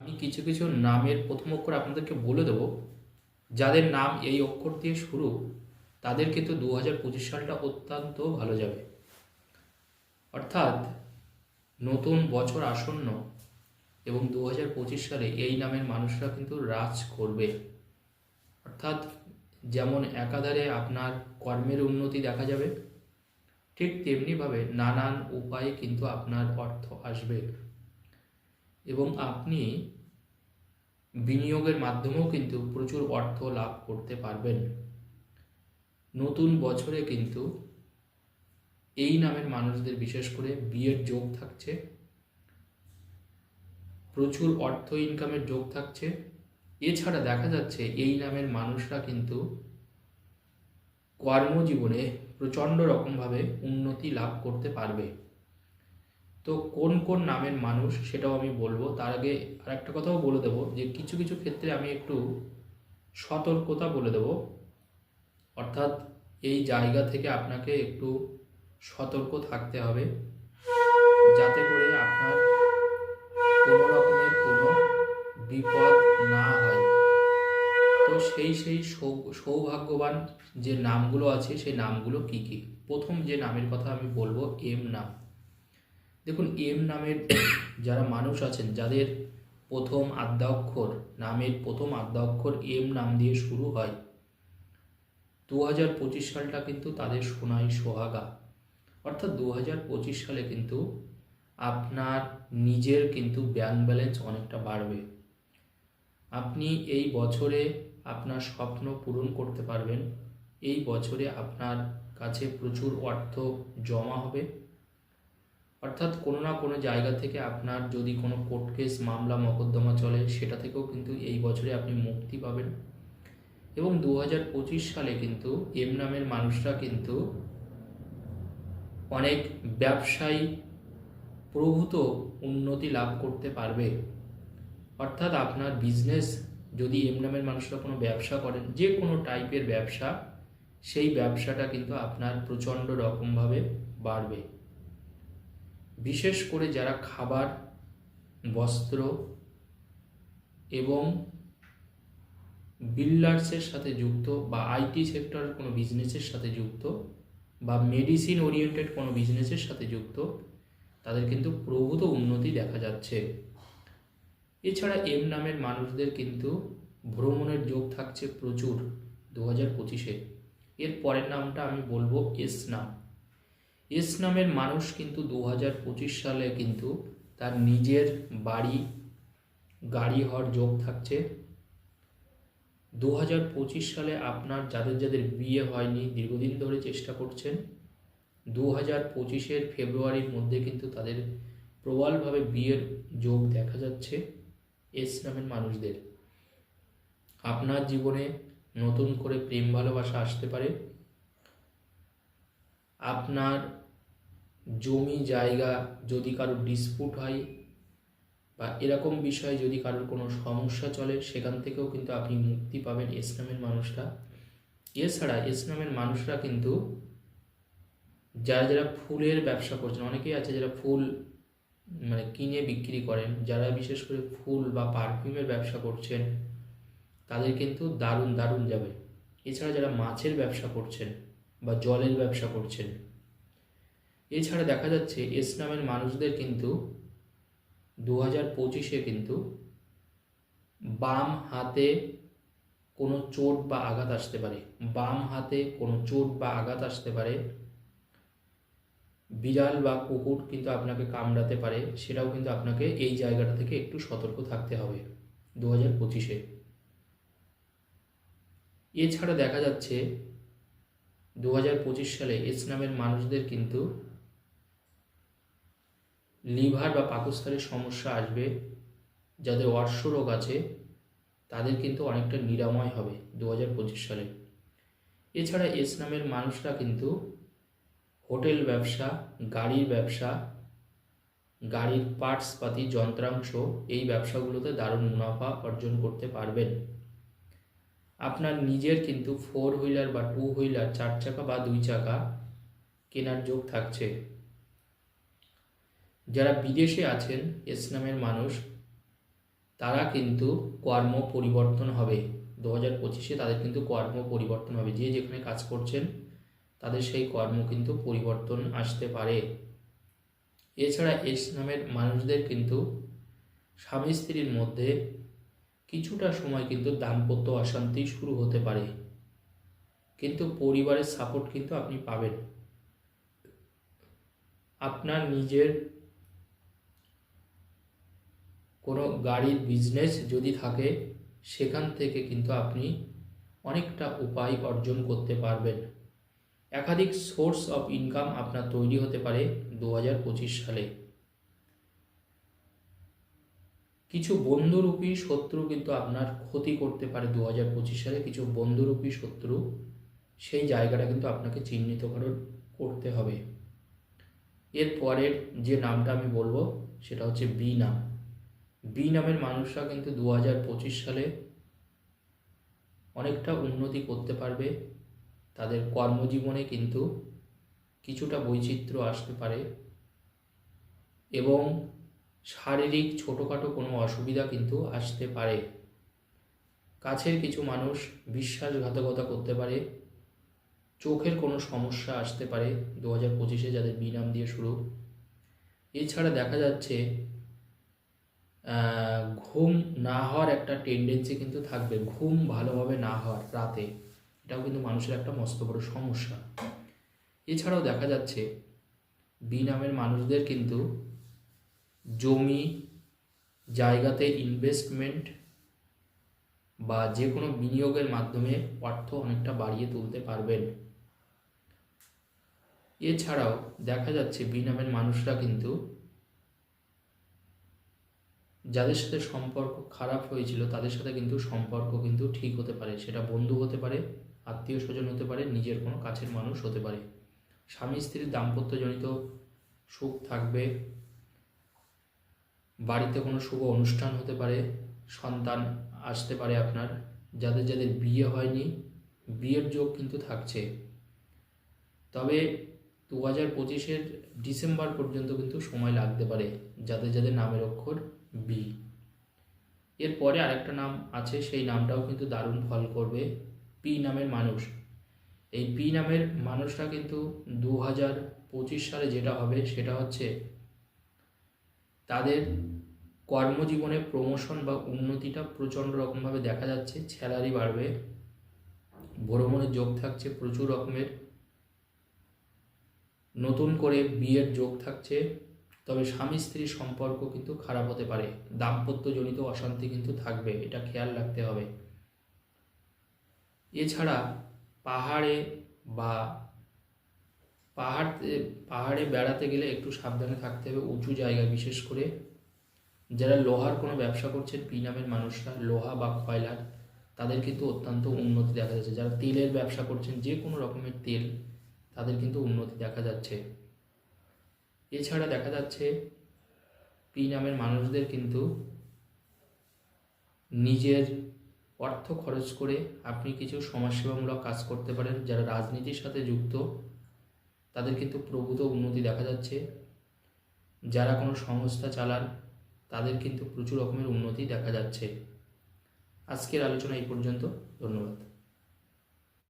আমি কিছু কিছু নামের প্রথম অক্ষর আপনাদেরকে বলে দেবো। যাদের নাম এই অক্ষর দিয়ে শুরু, তাদের কিন্তু দু হাজার পঁচিশ সালটা অত্যন্ত ভালো যাবে। অর্থাৎ নতুন বছর আসন্ন এবং দু হাজার পঁচিশ সালে এই নামের মানুষরা কিন্তু রাজ করবে। অর্থাৎ যেমন একাধারে আপনার কর্মের উন্নতি দেখা যাবে, ঠিক তেমনিভাবে নানান উপায়ে কিন্তু আপনার অর্থ আসবে। এবং আপনি বিনিয়োগের মাধ্যমেও কিন্তু প্রচুর অর্থ লাভ করতে পারবেন। নতুন বছরে কিন্তু এই নামের মানুষদের বিশেষ করে বিয়ের যোগ থাকছে। প্রচুর অর্থ ইনকামের যোগ থাকছে। এছাড়া দেখা যাচ্ছে এই নামের মানুষরা কিন্তু কর্মজীবনে প্রচণ্ড রকমভাবে উন্নতি লাভ করতে পারবে। তো কোন কোন নামের মানুষ সেটাও আমি বলব। তার আগে আর একটা কথাও বলে দেবো যে কিছু কিছু ক্ষেত্রে আমি একটু সতর্কতা বলে দেবো। অর্থাৎ এই জায়গা থেকে আপনাকে একটু সতর্ক থাকতে হবে। যাতে করে আপনার কোনো রকমের কোনো বিপদ না হয়। তো সেই সেই সৌভাগ্যবান যে নামগুলো আছে, সেই নামগুলো কি কি? প্রথম যে নামের কথা আমি বলব, এম নাম। দেখুন, এম নামের যারা মানুষ আছেন, যাদের প্রথম আদ্যাক্ষর, নামের প্রথম আদ্যাক্ষর এম নাম দিয়ে শুরু হয় দু হাজার পঁচিশ সালটা কিন্তু তাদের সোনাই সোহাগা। অর্থাৎ দু হাজার পঁচিশ সালে কিন্তু আপনার নিজের কিন্তু ব্যাংক ব্যালেন্স অনেকটা বাড়বে। আপনি এই বছরে আপনার স্বপ্ন পূরণ করতে পারবেন। এই বছরে আপনার কাছে প্রচুর অর্থ জমা হবে। অর্থাৎ কোনো না কোনো জায়গা থেকে আপনার যদি কোনো কোর্ট কেস মামলা, মকদ্দমা চলে, সেটা থেকেও কিন্তু এই বছরে আপনি মুক্তি পাবেন। এবং দু হাজার পঁচিশ সালে কিন্তু এম নামের মানুষরা কিন্তু অনেক ব্যবসায়ী প্রভূত উন্নতি লাভ করতে পারবে। অর্থাৎ আপনার বিজনেস যদি এম নামের মানুষরা কোনো ব্যবসা করেন, যে কোনো টাইপের ব্যবসা, সেই ব্যবসাটা কিন্তু আপনার প্রচণ্ড রকমভাবে বাড়বে। বিশেষ করে যারা খাবার, বস্ত্র এবং বিল্ডার্সের সাথে যুক্ত বা আইটি সেক্টরের কোনো বিজনেসের সাথে যুক্ত বা মেডিসিন ওরিয়েন্টেড কোনো বিজনেসের সাথে যুক্ত, তাদের কিন্তু প্রভূত উন্নতি দেখা যাচ্ছে। এছাড়া এম নামের মানুষদের কিন্তু ভ্রমণের যোগ থাকছে প্রচুর দু হাজার পঁচিশে। এর পরের নামটা আমি বলব এস নাম। এস নামের মানুষ কিন্তু দু হাজার পঁচিশ সালে কিন্তু তার নিজের বাড়ি, গাড়ি হওয়ার যোগ থাকছে। দু হাজার পঁচিশ সালে আপনার যাদের যাদের বিয়ে হয়নি, দীর্ঘদিন ধরে চেষ্টা করছেন দু হাজার পঁচিশের ফেব্রুয়ারির মধ্যে কিন্তু তাদের প্রবলভাবে বিয়ের যোগ দেখা যাচ্ছে এস নামের মানুষদের। আপনার জীবনে নতুন করে প্রেম ভালোবাসা আসতে পারে আপনার জমি জায়গা যদি কারোর ডিসপুট হয় বা এরকম বিষয়ে যদি কারোর কোনো সমস্যা চলে, সেখান থেকেও কিন্তু আপনি মুক্তি পাবেন ইসলামের মানুষরা। এছাড়া ইসলামের মানুষরা কিন্তু যারা যারা ফুলের ব্যবসা করছেন, অনেকেই আছে যারা ফুল মানে কিনে বিক্রি করেন, যারা বিশেষ করে ফুল বা পারফিউমের ব্যবসা করছেন, তাদের কিন্তু দারুণ দারুণ যাবে। এছাড়া যারা মাছের ব্যবসা করছেন বা জলের ব্যবসা করছেন। এছাড়া দেখা যাচ্ছে এস নামের মানুষদের কিন্তু দু হাজার পঁচিশে কিন্তু বাম হাতে কোনো চোট বা আঘাত আসতে পারে। বাম হাতে কোনো চোট বা আঘাত আসতে পারে। বিড়াল বা কুকুর কিন্তু আপনাকে কামড়াতে পারে, সেটাও কিন্তু আপনাকে এই জায়গাটা থেকে একটু সতর্ক থাকতে হবে দু হাজার পঁচিশে। এছাড়া দেখা যাচ্ছে দু হাজার পঁচিশ সালে এস নামের মানুষদের কিন্তু লিভার বা পাকস্থলীর সমস্যা আসবে, যাদের অর্শ রোগ আছে, তাদের কিন্তু অনেকটা নিরাময় হবে দু হাজার পঁচিশ সালে। এছাড়া এস নামের মানুষরা কিন্তু হোটেল ব্যবসা, গাড়ির ব্যবসা, গাড়ির পার্টস, পাতি, যন্ত্রাংশ এই ব্যবসাগুলোতে দারুণ মুনাফা অর্জন করতে পারবেন। আপনার নিজের কিন্তু ফোর হুইলার বা টু হুইলার চার চাকা বা দুই চাকা কেনার যোগ থাকছে। যারা বিদেশে আছেন এস নামের মানুষ, তারা কিন্তু কর্ম পরিবর্তন হবে। দু হাজার পঁচিশে তাদের কিন্তু কর্ম পরিবর্তন হবে। যে যেখানে কাজ করছেন, তাদের সেই কর্ম কিন্তু পরিবর্তন আসতে পারে। এছাড়া এস নামের মানুষদের কিন্তু স্বামী স্ত্রীর মধ্যে কিছুটা সময় কিন্তু দাম্পত্য অশান্তি শুরু হতে পারে। কিন্তু পরিবারের সাপোর্ট কিন্তু আপনি পাবেন। আপনার নিজের কোনো গাড়ির বিজনেস যদি থাকে, সেখান থেকে কিন্তু আপনি অনেকটা উপায় অর্জন করতে পারবেন। একাধিক সোর্স অফ ইনকাম আপনার তৈরি হতে পারে দু হাজার পঁচিশ সালে। কিছু বন্ধুরূপী শত্রু কিন্তু আপনার ক্ষতি করতে পারে দু হাজার পঁচিশ সালে। কিছু বন্ধুরূপী শত্রু সেই জায়গাটা কিন্তু আপনাকে চিহ্নিত করার- করতে হবে। এর পরের যে নামটা আমি বলব, সেটা হচ্ছে বি নাম। বি নামের মানুষরা কিন্তু দু হাজার পঁচিশ সালে অনেকটা উন্নতি করতে পারবে। তাদের কর্মজীবনে কিন্তু কিছুটা বৈচিত্র্য আসতে পারে। এবং শারীরিক ছোটোখাটো কোনো অসুবিধা কিন্তু আসতে পারে। কাছের কিছু মানুষ বিশ্বাসঘাতকতা করতে পারে। চোখের কোনো সমস্যা আসতে পারে দু হাজার পঁচিশে যাদের বিনাম দিয়ে শুরু। এছাড়া দেখা যাচ্ছে ঘুম না হওয়ার একটা টেন্ডেন্সি কিন্তু থাকবে। ঘুম ভালোভাবে না হওয়ার রাতে। এটাও কিন্তু মানুষের একটা মস্ত বড় সমস্যা। এছাড়াও দেখা যাচ্ছে বিনামের মানুষদের কিন্তু জমি, জায়গাতে ইনভেস্টমেন্ট বা যে কোনো বিনিয়োগের মাধ্যমে অর্থ অনেকটা বাড়িয়ে তুলতে পারবেন। এছাড়াও দেখা যাচ্ছে বি নামের মানুষরা কিন্তু যাদের সাথে সম্পর্ক খারাপ হয়েছিল, তাদের সাথে কিন্তু সম্পর্ক কিন্তু ঠিক হতে পারে। সেটা বন্ধু হতে পারে, আত্মীয় স্বজন হতে পারে, নিজের কোনো কাছের মানুষ হতে পারে। স্বামী স্ত্রীর দাম্পত্যজনিত সুখ থাকবে বাড়িতে কোনো শুভ অনুষ্ঠান হতে পারে, সন্তান আসতে পারে আপনার, যাদের যাদের বিয়ে হয়নি, বিয়ের যোগ কিন্তু থাকছে। তবে দু হাজার পঁচিশের ডিসেম্বর পর্যন্ত কিন্তু সময় লাগতে পারে যাদের যাদের নামের অক্ষর বি এরপরে আরেকটা নাম আছে, সেই নামটাও কিন্তু দারুণ ফল করবে পি নামের মানুষ। এই পি নামের মানুষরা কিন্তু দু হাজার পঁচিশ সালে যেটা হবে, সেটা হচ্ছে তাদের কর্মজীবনে প্রমোশন বা উন্নতিটা প্রচণ্ড রকমভাবে দেখা যাচ্ছে স্যালারি বাড়বে ভ্রমণের যোগ থাকছে প্রচুর রকমের, নতুন করে বিয়ের যোগ থাকছে, তবে স্বামী স্ত্রীর সম্পর্ক কিন্তু খারাপ হতে পারে, দাম্পত্যজনিত অশান্তি কিন্তু থাকবে, এটা খেয়াল রাখতে হবে। এছাড়া পাহাড়ে বা পাহাড়, পাহাড়ে বেড়াতে গেলে একটু সাবধানে থাকতে হবে, উঁচু জায়গায় বিশেষ করে। যারা লোহার কোনো ব্যবসা করছেন, পি নামের মানুষরা, লোহা বা কয়লার তাদের কিন্তু অত্যন্ত উন্নতি দেখা যাচ্ছে। যারা তেলের ব্যবসা করছেন, যে কোনো রকমের তেল, তাদের কিন্তু উন্নতি দেখা যাচ্ছে। এছাড়া দেখা যাচ্ছে, পি নামের মানুষদের কিন্তু নিজের অর্থ খরচ করে আপনি কিছু সমাজসেবামূলক কাজ করতে পারেন, যারা রাজনীতির সাথে যুক্ত। তাদের ক্ষেত্রে প্রভূত উন্নতি দেখা যাচ্ছে। যারা কোনো সংস্থা চালান, তাদের কিন্তু প্রচুর রকমের উন্নতি দেখা যাচ্ছে। আজকের আলোচনা এই পর্যন্ত। ধন্যবাদ।